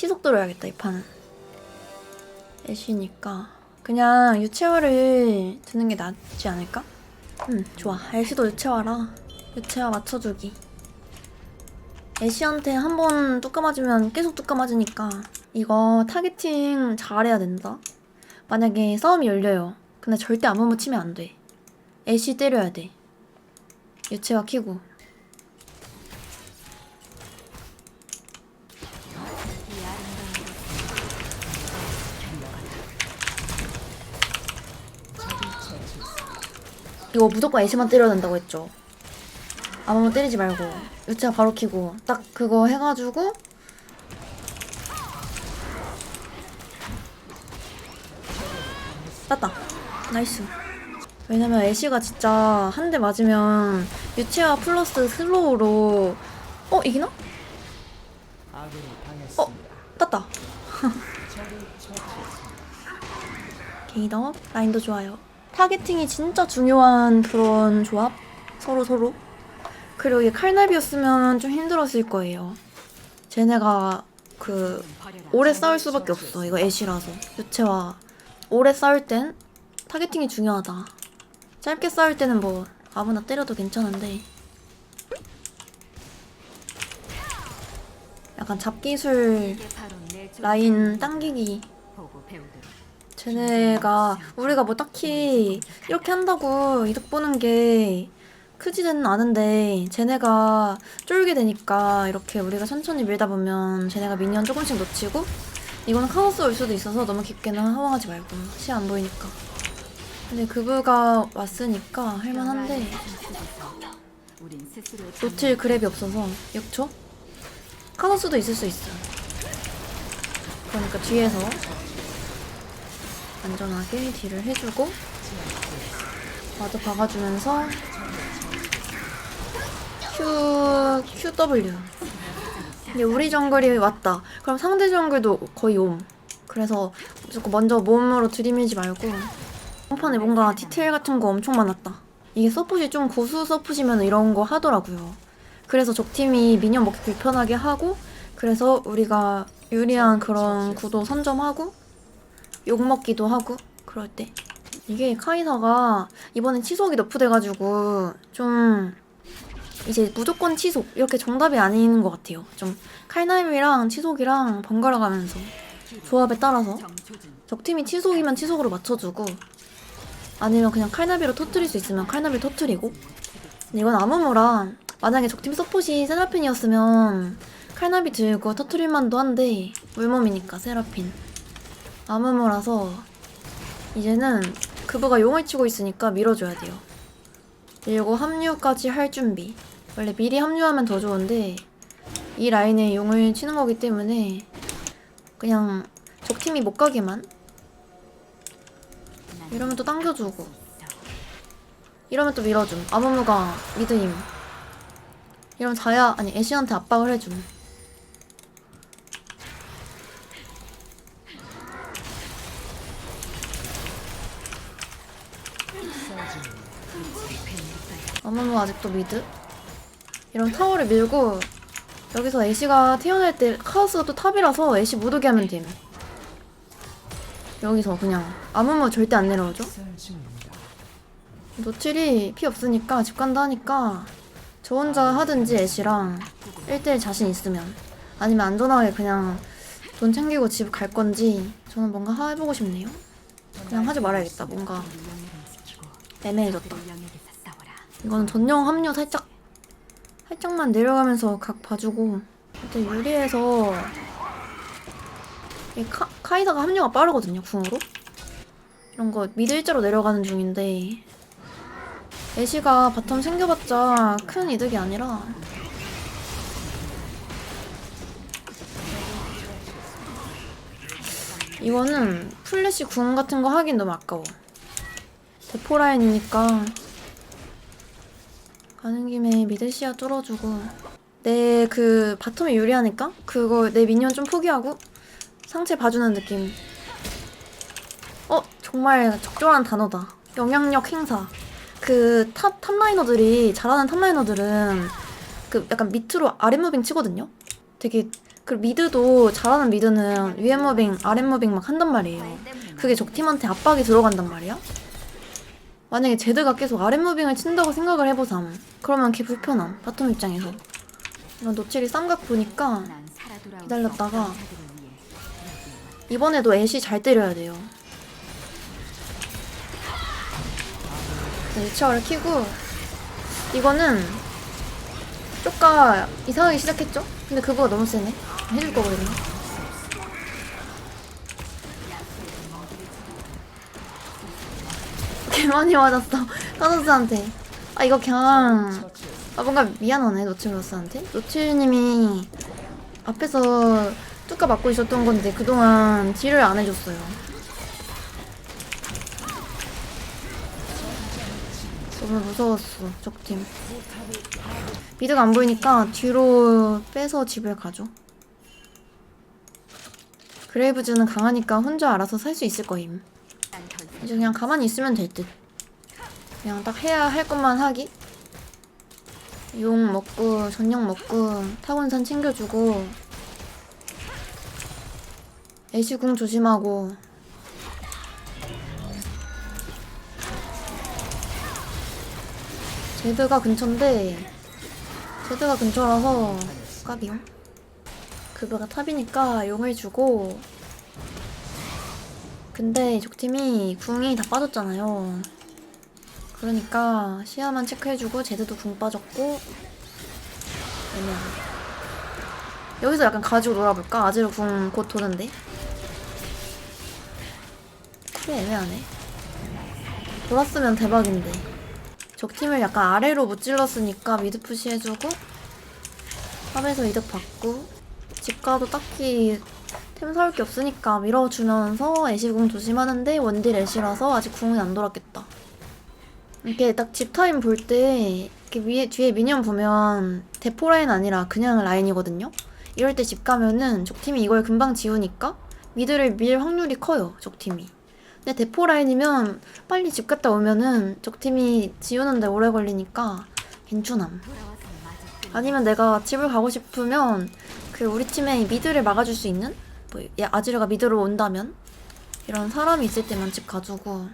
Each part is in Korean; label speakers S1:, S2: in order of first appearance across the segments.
S1: 치속 들어야겠다 이 판은. 애쉬니까. 그냥 유채화를 드는 게 낫지 않을까? 음 좋아. 애쉬도 유채화라. 유채화 맞춰주기. 애쉬한테 한 번 뚜까 맞으면 계속 뚜까 맞으니까 이거 타겟팅 잘해야 된다. 만약에 싸움이 열려요. 근데 절대 아무 무 치면 안돼. 애쉬 때려야 돼. 유채화 키고 이거 무조건 애쉬만 때려야 된다고 했죠. 아무나 때리지 말고 유채가 바로 키고 딱 그거 해가지고 땄다. 나이스. 왜냐면 애쉬가 진짜 한 대 맞으면 유채화 플러스 슬로우로 어 이기나? 어 땄다. 게이더 라인도 좋아요. 타겟팅이 진짜 중요한 그런 조합 서로 서로. 그리고 이게 칼날비였으면 좀 힘들었을 거예요. 쟤네가 그 오래 싸울 수밖에 없어. 이거 애쉬라서 유채와 오래 싸울 땐 타겟팅이 중요하다. 짧게 싸울 때는 뭐 아무나 때려도 괜찮은데 약간 잡기술 라인 당기기 쟤네가 우리가 뭐 딱히 이렇게 한다고 이득 보는 게 크지는 않은데 쟤네가 쫄게 되니까 이렇게 우리가 천천히 밀다 보면 쟤네가 미니언 조금씩 놓치고 이거는 카오스 올 수도 있어서 너무 깊게는 하워하지 말고 시야 안 보이니까 근데 그브가 왔으니까 할만한데 놓칠 그랩이 없어서 6초? 카오스도 있을 수 있어 그러니까 뒤에서 안전하게 딜을 해주고 와드 박아주면서 Q, QW 근데 우리 정글이 왔다. 그럼 상대 정글도 거의 옴. 그래서 무조건 먼저 몸으로 들이밀지 말고 한판에 뭔가 디테일 같은 거 엄청 많았다. 이게 서폿이 좀 고수 서폿이면 이런 거 하더라고요. 그래서 적팀이 미니언 먹기 불편하게 하고 그래서 우리가 유리한 그런 구도 선점하고 욕 먹기도 하고 그럴 때. 이게 카이사가 이번엔 치속이 너프돼가지고 좀 이제 무조건 치속 이렇게 정답이 아닌 것 같아요. 좀 칼날비랑 치속이랑 번갈아 가면서 조합에 따라서 적팀이 치속이면 치속으로 맞춰주고 아니면 그냥 칼날비로 터트릴 수 있으면 칼날비 터트리고. 근데 이건 아무무라 만약에 적팀 서폿이 세라핀이었으면 칼날비 들고 터트릴 만도 한데 물몸이니까 세라핀 아무무라서 이제는 그브가 용을 치고 있으니까 밀어줘야 돼요. 밀고 합류까지 할 준비. 원래 미리 합류하면 더 좋은데 이 라인에 용을 치는 거기 때문에 그냥 적팀이 못 가게만 이러면 또 당겨주고 이러면 또 밀어줌. 아무무가 미드임. 이러면 자야 아니 애쉬한테 압박을 해줌. 아무무 아직도 미드? 이런 타워를 밀고 여기서 애쉬가 태어날 때 카오스가 또 탑이라서 애쉬 못 오게 하면 됨 여기서 그냥 아무무 절대 안 내려오죠? 노출이 피 없으니까 집 간다 하니까 저 혼자 하든지 애쉬랑 1대1 자신 있으면 아니면 안전하게 그냥 돈 챙기고 집 갈 건지 저는 뭔가 해보고 싶네요. 그냥 하지 말아야겠다. 뭔가 애매해졌다 이거는 전용 합류 살짝 살짝만 내려가면서 각 봐주고. 일단 유리해서 이 카, 카이사가 합류가 빠르거든요 궁으로. 이런 거 미드 일자로 내려가는 중인데. 애쉬가 바텀 생겨봤자 큰 이득이 아니라. 이거는 플래시 궁 같은 거 하긴 너무 아까워. 대포 라인이니까 가는 김에 미드시야 뚫어주고 내 그 바텀이 유리하니까 그거 내 미니언 좀 포기하고 상체 봐주는 느낌 어 정말 적절한 단어다 영향력 행사 그 탑 탑라이너들이 잘하는 탑라이너들은 그 약간 밑으로 아랫무빙 치거든요 되게 그리고 미드도 잘하는 미드는 위에 무빙, 아랫 무빙 막 한단 말이에요. 그게 적팀한테 압박이 들어간단 말이야? 만약에 제드가 계속 아랫 무빙을 친다고 생각을 해보삼. 그러면 걔 불편함. 바텀 입장에서. 이런 노칠이 쌈각 보니까 기다렸다가 이번에도 애쉬 잘 때려야 돼요. 네, 유치원을 키고 이거는 쪼까 이상하게 시작했죠? 근데 그거가 너무 세네. 해줄 거거든요. 개 많이 맞았어. 카노스한테. 아 이거 그냥 아 뭔가 미안하네 노칠로스한테. 노칠님이 앞에서 뚜까 맞고 있었던 건데 그동안 딜을 안 해줬어요. 너무 무서웠어 적팀. 미드가 안 보이니까 뒤로 빼서 집을 가죠. 그레이브즈는 강하니까 혼자 알아서 살 수 있을 거임. 이제 그냥 가만히 있으면 될 듯. 그냥 딱 해야 할 것만 하기. 용 먹고 전력 먹고 타곤산 챙겨주고 애쉬궁 조심하고 제드가 근처인데 제드가 근처라서 까비요. 그브가 탑이니까 용을 주고 근데 적팀이 궁이 다 빠졌잖아요. 그러니까 시야만 체크해주고 제드도 궁 빠졌고 애매하네. 여기서 약간 가지고 놀아볼까? 아지르 궁곧 도는데. 그래 애매하네. 돌았으면 대박인데. 적팀을 약간 아래로 못 찔렀으니까 미드 푸시 해주고 탑에서 이득 받고 집 가도 딱히 템 사올 게 없으니까 밀어주면서 애쉬궁 조심하는데 원딜 애쉬라서 아직 궁이 안 돌았겠다. 이렇게 딱 집 타임 볼 때 이렇게 위에 뒤에 미니언 보면 대포 라인 아니라 그냥 라인이거든요. 이럴 때 집 가면은 적팀이 이걸 금방 지우니까 미드를 밀 확률이 커요. 적팀이. 근데 대포 라인이면 빨리 집 갔다 오면은 적팀이 지우는데 오래 걸리니까 괜찮함. 아니면 내가 집을 가고 싶으면 그 우리 팀에 미드를 막아줄 수 있는 뭐 야, 아지르가 미드로 온다면 이런 사람이 있을 때만 집 가주고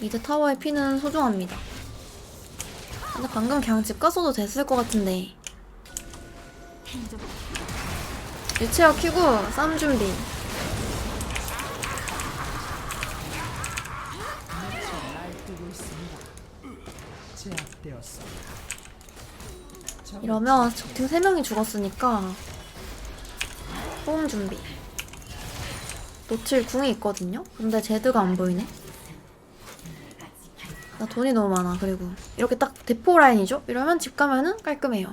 S1: 미드 타워의 피는 소중합니다. 근데 방금 그냥 집 갔어도 됐을 것 같은데 유체어 키고 싸움 준비. 이러면 적팀 3명이 죽었으니까 호응 준비. 노칠 궁이 있거든요? 근데 제드가 안 보이네. 나 돈이 너무 많아. 그리고 이렇게 딱 대포 라인이죠? 이러면 집 가면은 깔끔해요.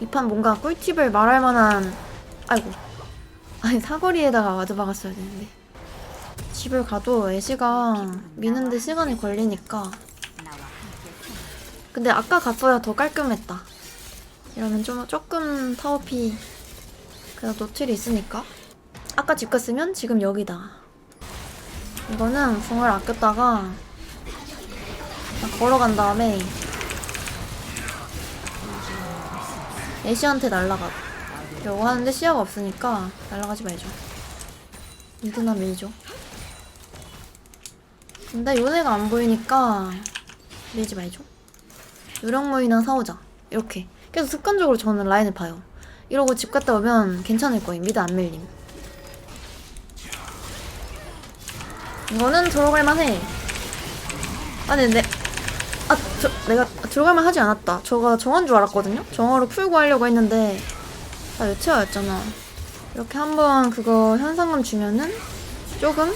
S1: 이 판 뭔가 꿀팁을 말할 만한 아이고. 아니 사거리에다가 와드 박았어야 되는데. 집을 가도 애쉬가 미는데 시간이 걸리니까. 근데 아까 갔어야 더 깔끔했다. 이러면 좀 조금 타워피 그래도 노출이 있으니까 아까 집 갔으면 지금 여기다. 이거는 궁을 아꼈다가 딱 걸어간 다음에 애쉬한테 날라가. 이러고 하는데 시야가 없으니까 날라가지 말죠. 미드나 밀죠. 근데 요네가 안 보이니까 밀지 말죠. 요령모이나 사오자 이렇게 계속 습관적으로 저는 라인을 봐요. 이러고 집 갔다 오면 괜찮을 거예요 미드 안 밀림 이거는 들어갈만 해. 아니 근데 아 저, 내가 들어갈만 하지 않았다. 저가 정한 줄 알았거든요? 정화로 풀고 하려고 했는데 나 유체화였잖아. 이렇게 한번 그거 현상금 주면은 조금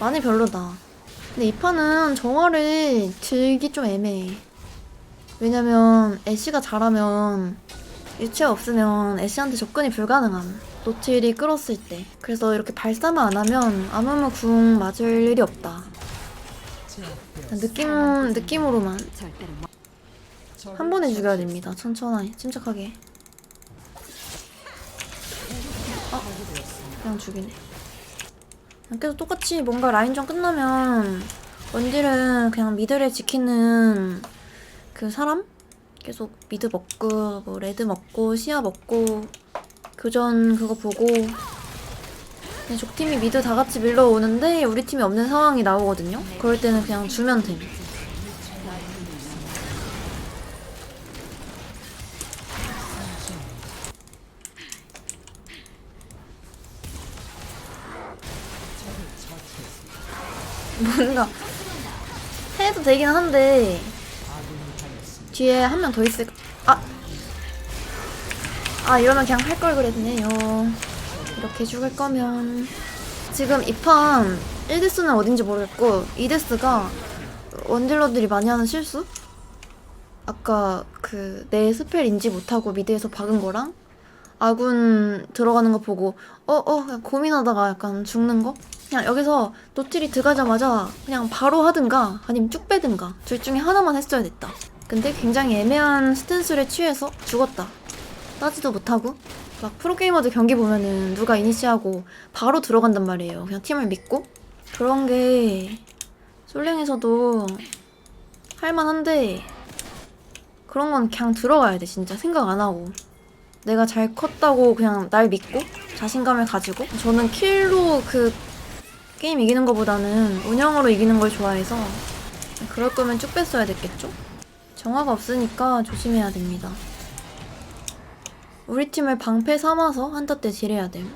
S1: 많이 별로다. 근데 이 판은 정화를 들기 좀 애매해 왜냐면 애쉬가 잘하면 유체 없으면 애쉬한테 접근이 불가능함. 노틸이 끌었을 때. 그래서 이렇게 발사만 안 하면 아무무 궁 맞을 일이 없다. 느낌 느낌으로만 한 번에 죽여야 됩니다. 천천히 침착하게. 아 그냥 죽이네. 그냥 계속 똑같이 뭔가 라인전 끝나면 원딜은 그냥 미드를 지키는 그 사람? 계속 미드 먹고 뭐 레드 먹고 시야 먹고 교전 그거 보고 근데 적팀이 미드 다 같이 밀러오는데 우리 팀이 없는 상황이 나오거든요. 그럴 때는 그냥 주면 됨. 뭔가 해도 되긴 한데 뒤에 한 명 더 있을 아! 아 이러면 그냥 할 걸 그랬네요 이렇게 죽을 거면 지금 이 판 1데스는 어딘지 모르겠고 2데스가 원딜러들이 많이 하는 실수? 아까 그 내 스펠 인지 못하고 미드에서 박은 거랑 아군 들어가는 거 보고 어어 그냥 고민하다가 약간 죽는 거? 그냥 여기서 노틸이 들어가자마자 그냥 바로 하든가 아니면 쭉 빼든가 둘 중에 하나만 했어야 됐다 근데 굉장히 애매한 스탠스를 취해서 죽었다. 따지도 못하고. 막 프로게이머들 경기 보면은 누가 이니시하고 바로 들어간단 말이에요. 그냥 팀을 믿고. 그런 게 솔랭에서도 할만한데 그런 건 그냥 들어가야 돼 진짜. 생각 안 하고. 내가 잘 컸다고 그냥 날 믿고 자신감을 가지고. 저는 킬로 그 게임 이기는 것보다는 운영으로 이기는 걸 좋아해서 그럴 거면 쭉 뺐어야 됐겠죠? 정화가 없으니까 조심해야 됩니다. 우리 팀을 방패 삼아서 한타 때 딜해야 됨.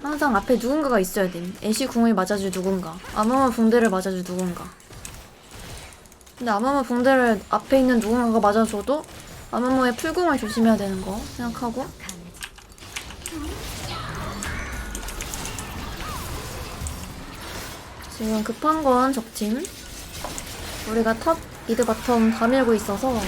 S1: 항상 앞에 누군가가 있어야 됨. 애쉬 궁을 맞아줄 누군가. 아마마 붕대를 맞아줄 누군가. 근데 아마마 붕대를 앞에 있는 누군가가 맞아줘도 아마모의 풀궁을 조심해야 되는 거 생각하고 지금 급한 건 적팀 우리가 탑, 미드, 바텀 다 밀고 있어서.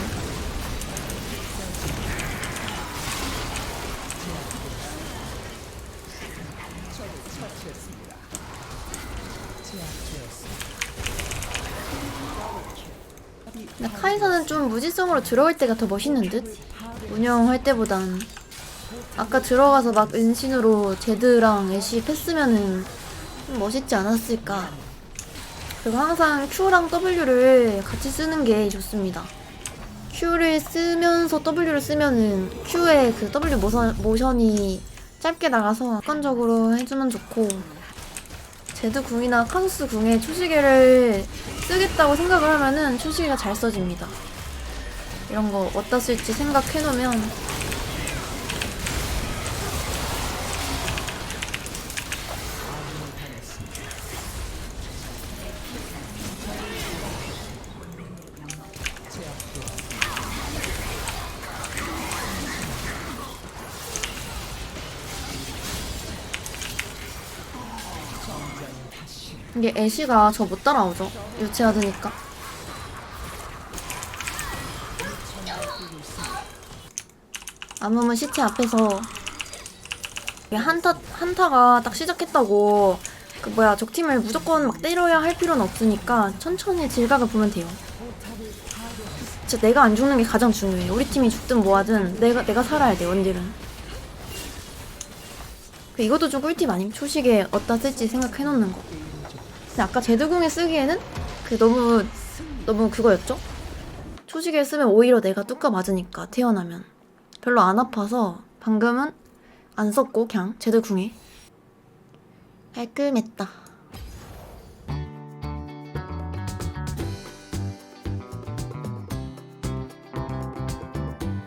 S1: 근데 카이사는 좀 무지성으로 들어올 때가 더 멋있는 듯? 운영할 때보단. 아까 들어가서 막 은신으로 제드랑 애쉬 패스면은 좀 멋있지 않았을까 그리고 항상 Q랑 W를 같이 쓰는 게 좋습니다 Q를 쓰면서 W를 쓰면은 Q의 그 W 모션, 모션이 짧게 나가서 습관적으로 해주면 좋고 제드 궁이나 카소스 궁에 초시계를 쓰겠다고 생각을 하면은 초시계가 잘 써집니다. 이런 거 어디다 쓸지 생각해놓으면 이게 애쉬가 저 못 따라오죠. 유치하드니까. 아무면 시체 앞에서 한타 한타가 딱 시작했다고 그 뭐야 적팀을 무조건 막 때려야 할 필요는 없으니까 천천히 질각을 보면 돼요. 진짜 내가 안 죽는 게 가장 중요해. 우리 팀이 죽든 뭐하든 내가 내가 살아야 돼 원딜은. 그 이것도 좀 꿀팁 아님? 초식에 어디다 쓸지 생각해놓는 거. 근데 아까 제드궁에 쓰기에는 그 너무 너무 그거였죠? 초식에 쓰면 오히려 내가 뚜까 맞으니까 태어나면 별로 안 아파서 방금은 안 썼고 그냥 제드궁에 깔끔했다.